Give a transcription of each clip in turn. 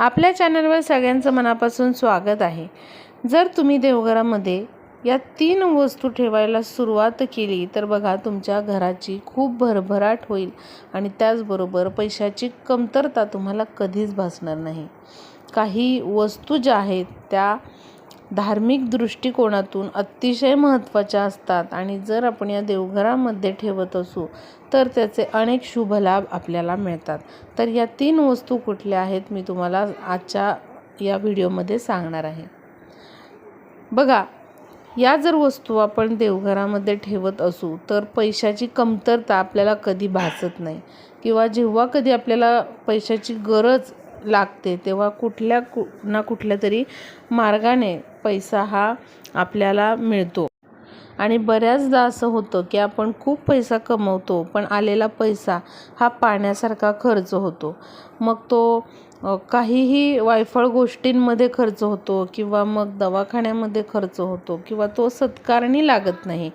आपल्या चॅनलवर सगळ्यांचं मनापासून स्वागत आहे. जर तुम्ही देवघरामध्ये या तीन वस्तू ठेवायला सुरुवात केली तर बघा तुमच्या घराची खूप भरभराट होईल आणि त्याचबरोबर पैशाची कमतरता तुम्हाला कधीच भासणार नाही. काही वस्तू ज्या आहेत त्या धार्मिक दृष्टिकोनातून अतिशय महत्त्वाच्या असतात आणि जर आपण या देवघरामध्ये ठेवत असू तर त्याचे अनेक शुभ लाभ आपल्याला मिळतात. तर या तीन वस्तू कुठल्या आहेत मी तुम्हाला आजच्या या व्हिडिओमध्ये सांगणार आहे. बघा या जर वस्तू आपण देवघरामध्ये ठेवत असू तर पैशाची कमतरता आपल्याला कधी भासत नाही. किंवा जेव्हा कधी आपल्याला पैशाची गरज लागते तेव्हा कुठल्या कु ना कुठल्या तरी मार्गाने पैसा हा आपल्याला मिळतो. आणि बऱ्याचदा असं होतं की आपण खूप पैसा कमवतो पण आलेला पैसा हा पाण्यासारखा खर्च होतो. मग तो काहीही वायफळ गोष्टींमध्ये खर्च होतो किंवा मग दवाखान्यामध्ये खर्च होतो किंवा तो सत्कारणी लागत नाही.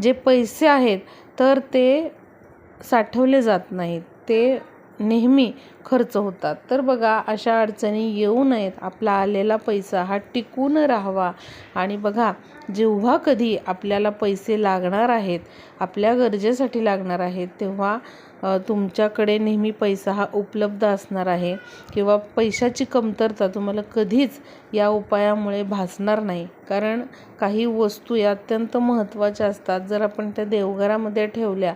जे पैसे आहेत तर ते साठवले जात नाहीत. ते नेहमी खर्च होतात. तर बघा अशा अडचणी येऊ नयेत. आपला आलेला पैसा हा टिकून राहावा. आणि बघा जेव्हा कधी आपल्याला पैसे लागणार आहेत आपल्या गरजेसाठी लागणार आहेत तेव्हा तुमच्याकडे नेहमी पैसा हा उपलब्ध असणार आहे किंवा पैशाची कमतरता तुम्हाला कधीच या उपायामुळे भासणार नाही. कारण काही वस्तू या अत्यंत महत्त्वाच्या असतात. जर आपण त्या देवघरामध्ये ठेवल्या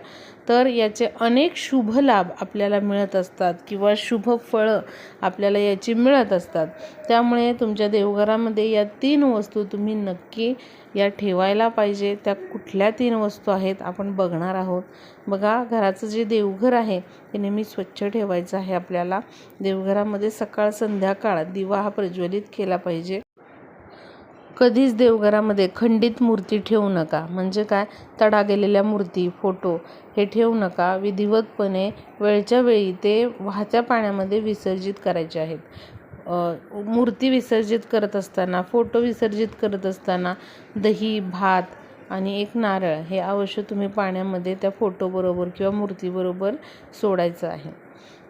तर याचे अनेक शुभ लाभ आपल्याला मिळत असतात किंवा शुभ फळं आपल्याला याची मिळत असतात. त्यामुळे तुमच्या देवघरामध्ये या तीन वस्तू तुम्ही नक्की या ठेवायला पाहिजे. त्या कुठल्या तीन वस्तू आहेत आपण बघणार आहोत. बघा घराचं जे देवघर आहे ते नेहमी स्वच्छ ठेवायचं आहे आपल्याला. देवघरामध्ये सकाळ संध्याकाळ दिवा हा प्रज्वलित केला पाहिजे. कधीच देवघरामध्ये खंडित मूर्ती ठेवू नका. म्हणजे काय? तडा गेलेल्या मूर्ती फोटो हे ठेवू नका. विधिवतपणे वेळच्या वेळी ते वाहत्या पाण्यामध्ये विसर्जित करायचे आहेत. मूर्ती विसर्जित करत असताना फोटो विसर्जित करत असताना दही भात आणि एक नारळ हे अवश्य तुम्ही पाण्यामध्ये त्या फोटोबरोबर किंवा मूर्तीबरोबर सोडायचं आहे.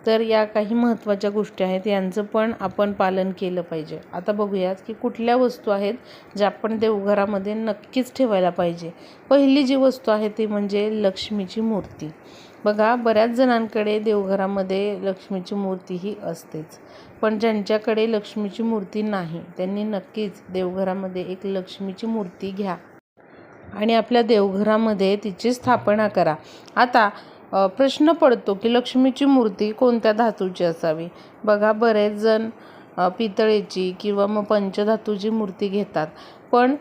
तर या काही महत्त्वाच्या गोष्टी आहेत यांचं पण आपण पालन केलं पाहिजे. आता बघूयात की कुठल्या वस्तू आहेत ज्या आपण देवघरामध्ये नक्कीच ठेवायला पाहिजे. पहिली जी वस्तू आहे ती म्हणजे लक्ष्मीची मूर्ती. बघा बऱ्याच जणांकडे देवघरामध्ये लक्ष्मीची मूर्ती ही असतेच. पण ज्यांच्याकडे लक्ष्मीची मूर्ती नाही त्यांनी नक्कीच देवघरामध्ये एक लक्ष्मीची मूर्ती घ्या. आणि आपल्या देवघरामध्ये तिची स्थापना करा. आता प्रश्न पडतो की लक्ष्मीची मूर्ती कोणत्या धातूची असावी? बघा बरेच जण पितळेची किंवा मग पंचधातूची मूर्ती घेतात. पण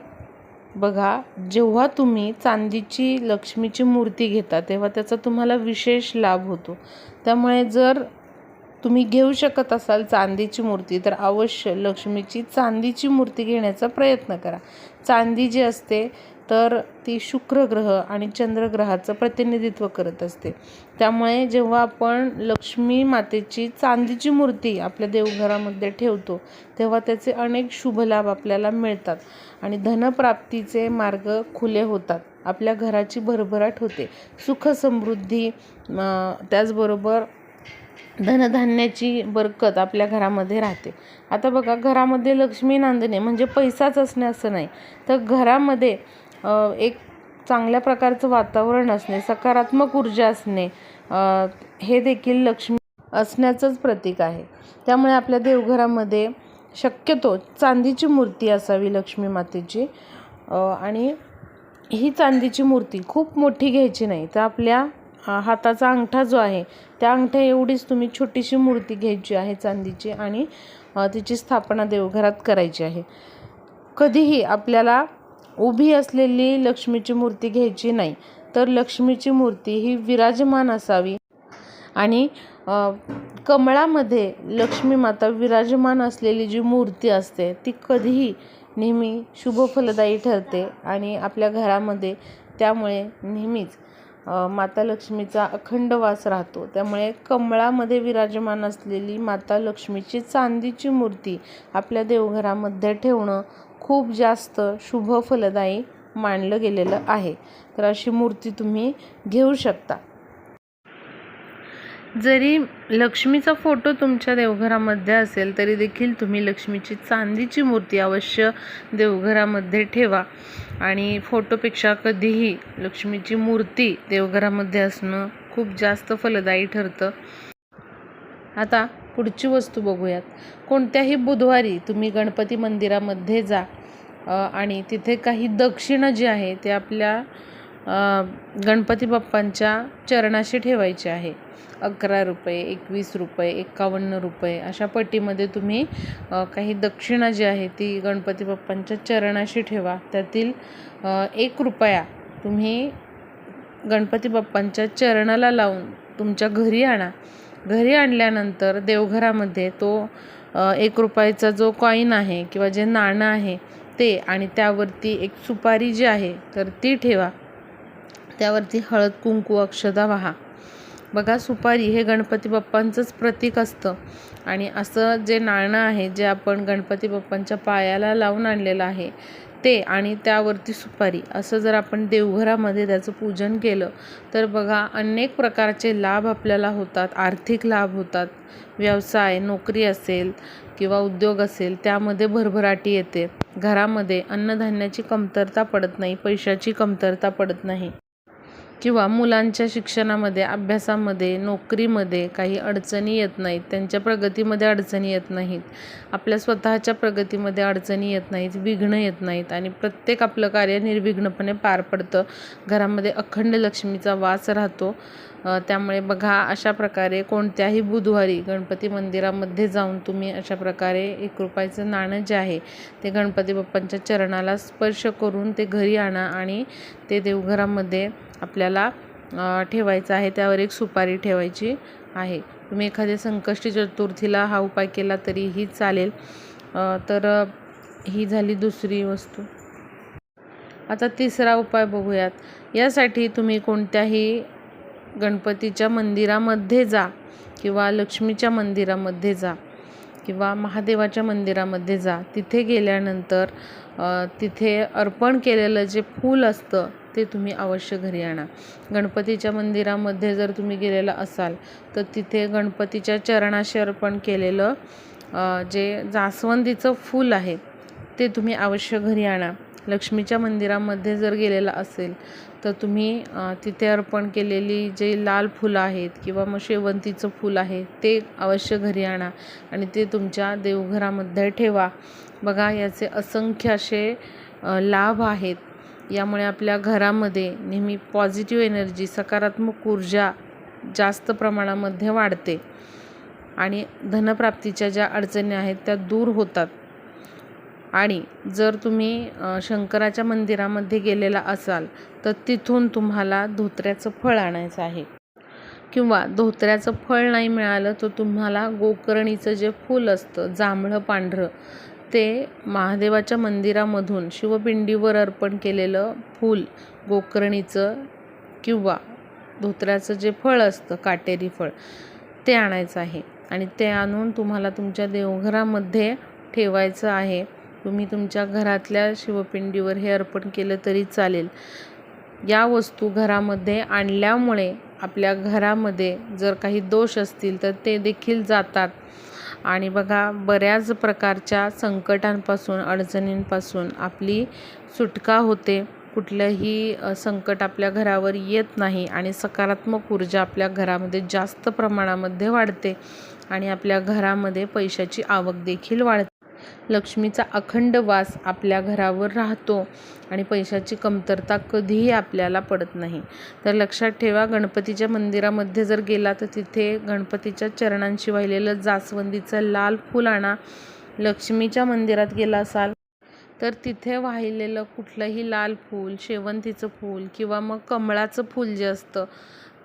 बघा जेव्हा तुम्ही चांदीची लक्ष्मीची मूर्ती घेता तेव्हा त्याचा तुम्हाला विशेष लाभ होतो. त्यामुळे जर तुम्ही घेऊ शकत असाल चांदीची मूर्ती तर अवश्य लक्ष्मीची चांदीची मूर्ती घेण्याचा प्रयत्न करा. चांदी जी असते तर ती शुक्रग्रह आणि चंद्रग्रहाचं प्रतिनिधित्व करत असते. त्यामुळे जेव्हा आपण लक्ष्मी मातेची चांदीची मूर्ती आपल्या देवघरामध्ये ठेवतो तेव्हा त्याचे अनेक शुभ लाभ आपल्याला मिळतात आणि धनप्राप्तीचे मार्ग खुले होतात. आपल्या घराची भरभराट होते. सुख समृद्धी त्याचबरोबर धनधान्याची बरकत आपल्या घरामध्ये राहते. आता बघा घरामध्ये लक्ष्मी नांदणे म्हणजे पैसाच असणे असं नाही. तर घरामध्ये एक चांगल्या प्रकारचं वातावरण असणे सकारात्मक ऊर्जा असणे हे देखील लक्ष्मी असण्याचंच प्रतीक आहे. त्यामुळे आपल्या देवघरामध्ये शक्यतो चांदीची मूर्ती असावी लक्ष्मी मातेची. आणि ही चांदीची मूर्ती खूप मोठी घ्यायची नाही तर आपल्या हाताचा अंगठा जो आहे त्या अंगठ्या एवढीच तुम्ही छोटीशी मूर्ती घ्यायची आहे चांदीची आणि तिची स्थापना देवघरात करायची आहे. कधीही आपल्याला उभी असलेली लक्ष्मीची मूर्ती घ्यायची नाही तर लक्ष्मीची मूर्ती ही विराजमान असावी आणि कमळामध्ये लक्ष्मी माता विराजमान असलेली जी मूर्ती असते ती कधीही नेहमी शुभ फलदायी ठरते आणि आपल्या घरामध्ये त्यामुळे नेहमीच माता लक्ष्मीचा अखंड वास राहतो. त्यामुळे कमळामध्ये विराजमान असलेली माता लक्ष्मीची चांदीची मूर्ती आपल्या देवघरामध्ये ठेवणं खूप जास्त शुभ फलदायी मानलं गेलेलं आहे. तर अशी मूर्ती तुम्ही घेऊ शकता. जरी लक्ष्मीचा फोटो तुमच्या देवघरामध्ये असेल तरी देखील तुम्ही लक्ष्मीची चांदीची मूर्ती अवश्य देवघरामध्ये ठेवा. आणि फोटोपेक्षा कधीही लक्ष्मीची मूर्ती देवघरामध्ये असणं खूप जास्त फलदायी ठरतं. आता पुढची वस्तू बघूयात. कोणत्याही बुधवारी तुम्ही गणपती मंदिरामध्ये जा आणि तिथे काही दक्षिणा जी आहे ते आपल्या गणपती बाप्पांच्या चरणाशी ठेवायचे आहे. अकरा रुपये एकवीस रुपये एकावन्न रुपये अशा पटीमध्ये तुम्ही काही दक्षिणा जी आहे ती गणपती बाप्पांच्या चरणाशी ठेवा. त्यातील एक रुपया तुम्ही गणपती बाप्पांच्या चरणाला लावून तुमच्या घरी आणा. घरी आणल्यानंतर देवघरामध्ये तो एक रुपयाचा जो कॉईन आहे किंवा जे नाणं आहे ते आणि त्यावरती एक सुपारी जी आहे तर ती ठेवा. त्यावरती हळद कुंकू अक्षदा वाहा. बघा सुपारी हे गणपती बाप्पांचंच प्रतीक असतं. आणि असं जे नाणं आहे जे आपण गणपती बाप्पांच्या पायाला लावून आणलेलं आहे ते आणि त्यावरती सुपारी असं जर आपण देवघरामध्ये त्याचं पूजन केलं तर बघा अनेक प्रकारचे लाभ आपल्याला होतात. आर्थिक लाभ होतात. व्यवसाय नोकरी असेल किंवा उद्योग असेल त्यामध्ये भरभराटी येते. घरामध्ये अन्नधान्याची कमतरता पडत नाही पैशाची कमतरता पडत नाही. किंवा मुलांच्या शिक्षणामध्ये अभ्यासामध्ये नोकरीमध्ये काही अडचणी येत नाहीत त्यांच्या प्रगतीमध्ये अडचणी येत नाहीत आपल्या स्वतःच्या प्रगतीमध्ये अडचणी येत नाहीत विघ्न येत नाहीत आणि प्रत्येक आपलं कार्य निर्विघ्नपणे पार पडतं. घरामध्ये अखंड लक्ष्मीचा वास राहतो. त्यामुळे बघा अशा प्रकारे कोणत्याही बुधवारी गणपती मंदिरामध्ये जाऊन तुम्ही अशा प्रकारे एक रुपयाचं नाणं जे आहे ते गणपती बाप्पांच्या चरणाला स्पर्श करून ते घरी आणा आणि ते देवघरामध्ये आपल्याला ठेवायचं आहे. त्यावर एक सुपारी ठेवायची आहे. तुम्ही एखाद्या संकष्टी चतुर्थीला हा उपाय केला तरीही चालेल. तर ही झाली दुसरी वस्तू. आता तिसरा उपाय बघूयात. यासाठी तुम्ही कोणत्याही गणपतीच्या मंदिरामध्ये जा किंवा लक्ष्मीच्या मंदिरामध्ये जा किंवा महादेवाच्या मंदिरामध्ये जा. तिथे गेल्यानंतर तिथे अर्पण केलेलं जे फूल असतं ते तुम्ही अवश्य घरी आणा. गणपतीच्या मंदिरामध्ये जर तुम्ही गेलेला असाल तर तिथे गणपतीच्या चरणाशी अर्पण केलेलं जे जास्वंदीचं फूल आहे ते तुम्ही अवश्य घरी आणा. लक्ष्मीच्या मंदिरामध्ये जर गेलेला असेल तर तुम्ही तिथे अर्पण केलेली जे लाल फुलं आहेत किंवा मग शेवंतीचं फूल आहे ते अवश्य घरी आणा आणि ते तुमच्या देवघरामध्ये ठेवा. बघा याचे असंख्य असे लाभ आहेत. यामुळे आपल्या घरामध्ये नेहमी पॉझिटिव्ह एनर्जी सकारात्मक ऊर्जा जास्त प्रमाणामध्ये वाढते आणि धनप्राप्तीच्या ज्या अडचणी आहेत त्या दूर होतात. आणि जर तुम्ही शंकराच्या मंदिरामध्ये गेलेला असाल तर तिथून तुम्हाला धोत्र्याचं फळ आणायचं आहे. किंवा धोत्र्याचं फळ नाही मिळालं तर तुम्हाला गोकर्णीचं जे फूल असतं जांभळं पांढरं ते महादेवाच्या मंदिरामधून शिवपिंडीवर अर्पण केलेलं फूल गोकर्णीचं किंवा धोत्र्याचं जे फळ असतं काटेरी फळ ते आणायचं आहे. आणि ते आणून तुम्हाला तुमच्या देवघरामध्ये ठेवायचं आहे. तुम्ही तुमच्या घरातल्या शिवपिंडीवर हे अर्पण केलं तरी चालेल. या वस्तू घरामध्ये आणल्यामुळे आपल्या घरामध्ये जर काही दोष असतील तर ते देखील जातात. आणि बघा बऱ्याच प्रकारच्या संकटांपासून अडचणींपासून आपली सुटका होते. कुठलंही संकट आपल्या घरावर येत नाही आणि सकारात्मक ऊर्जा आपल्या घरामध्ये जास्त प्रमाणामध्ये वाढते आणि आपल्या घरामध्ये पैशाची आवक देखील वाढते. लक्ष्मीचा अखंड वास आपल्या घरावर राहतो आणि पैशाची कमतरता कधीही आपल्याला पडत नाही. तर लक्षात ठेवा गणपतीच्या मंदिरामध्ये जर गेला तर तिथे गणपतीच्या चरणांशी वाहिलेलं जास्वंदीचं लाल फूल आणा. लक्ष्मीच्या मंदिरात गेला असाल तर तिथे वाहिलेलं कुठलंही लाल फूल शेवंतीचं फूल किंवा मग कमळाचं फूल जे असतं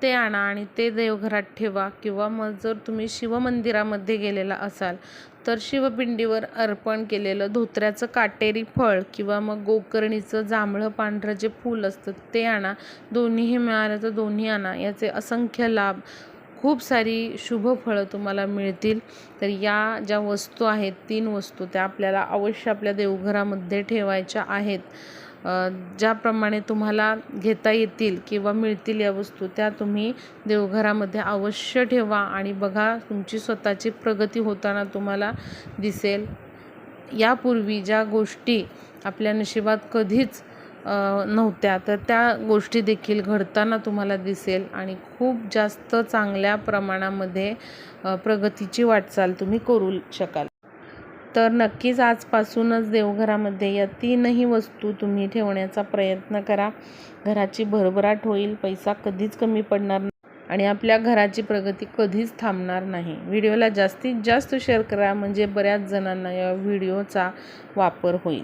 ते आणा आणि ते देवघरात ठेवा. किंवा मग जर तुम्ही शिवमंदिरामध्ये गेलेला असाल तर शिवपिंडीवर अर्पण केलेलं धोत्र्याचं काटेरी फळ किंवा मग गोकर्णीचं जांभळं पांढरं जे फूल असतं ते आणा. दोन्हीही मिळालं तर दोन्ही आणा. याचे असंख्य लाभ खूप सारी शुभ फळं तुम्हाला मिळतील. तर या ज्या वस्तू आहेत तीन वस्तू त्या आपल्याला अवश्य आपल्या देवघरामध्ये ठेवायच्या आहेत. ज्याप्रमाणे तुम्हाला घेता येतील किंवा मिळतील या वस्तू त्या तुम्ही देवघरामध्ये अवश्य ठेवा आणि बघा तुमची स्वतःची प्रगती होताना तुम्हाला दिसेल. यापूर्वी ज्या गोष्टी आपल्या नशिबात कधीच नव्हत्या तर त्या गोष्टी देखील घडताना तुम्हाला दिसेल आणि खूप जास्त चांगल्या प्रमाणामध्ये प्रगतीची वाटचाल तुम्ही करू शकाल. तर नक्कीच आजपासूनच देवघरामध्ये या तीनही वस्तू तुम्ही ठेवण्याचा प्रयत्न करा. घराची भरभराट होईल पैसा कधीच कमी पडणार नाही आणि आपल्या घराची प्रगती कधीच थांबणार नाही. व्हिडिओला जास्तीत जास्त शेअर करा म्हणजे बऱ्याच जणांना या व्हिडिओचा वापर होईल.